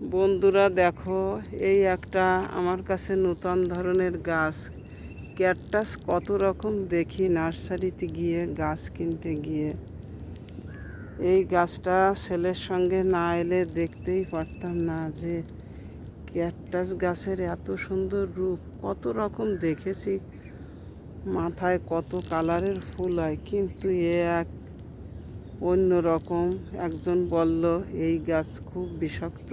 বন্ধুরা দেখো, এই একটা আমার কাছে নূতন ধরনের গাছ। ক্যাকটাস কত রকম দেখি নার্সারিতে গিয়ে, গাছ কিনতে গিয়ে। এই গাছটা ছেলের সঙ্গে না এলে দেখতেই পারতাম না যে ক্যাকটাস গাছের এত সুন্দর রূপ, কত রকম দেখেছি। মাথায় কত কালারের ফুল হয়, কিন্তু এ এক অন্য রকম। একজন বলল, এই গাছ খুব বিষাক্ত।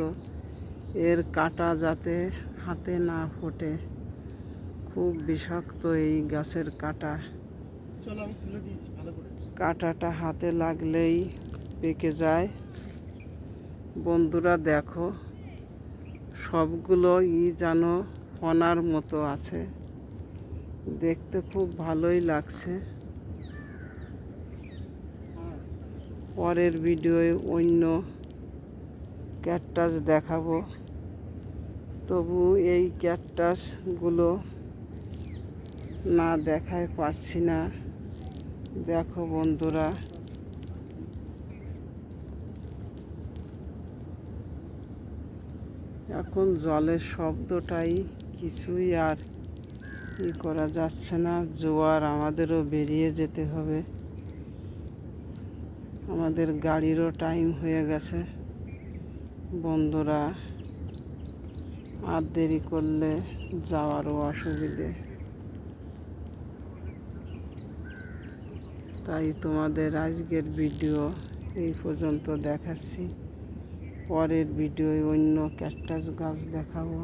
এর কাটা যাতে হাতে না ফোটে। খুব বিষাক্ত এই গাছের কাটা। কাটাটা হাতে লাগলেই পেকে যায়। বন্ধুরা দেখো সবগুলো ই যেন ফনার মতো আছে। দেখতে খুব ভালোই লাগছে। পরের ভিডিওয়ে অন্য ক্যাকটাস দেখাবো। তবু এই ক্যাকটাসগুলো না দেখায় পারছি না। দেখো বন্ধুরা। এখন জলের শব্দটাই কিছুই আর ই করা যাচ্ছে না। জোয়ার আমাদেরও বেরিয়ে যেতে হবে। আমাদের গাড়িরও টাইম হয়ে গেছে। বন্ধুরা আর দেরি করলে যাওয়ারও অসুবিধে। তাই তোমাদের আজকের ভিডিও এই পর্যন্ত দেখাচ্ছি। পরের ভিডিওয় অন্য ক্যাকটাস গাছ দেখাবো।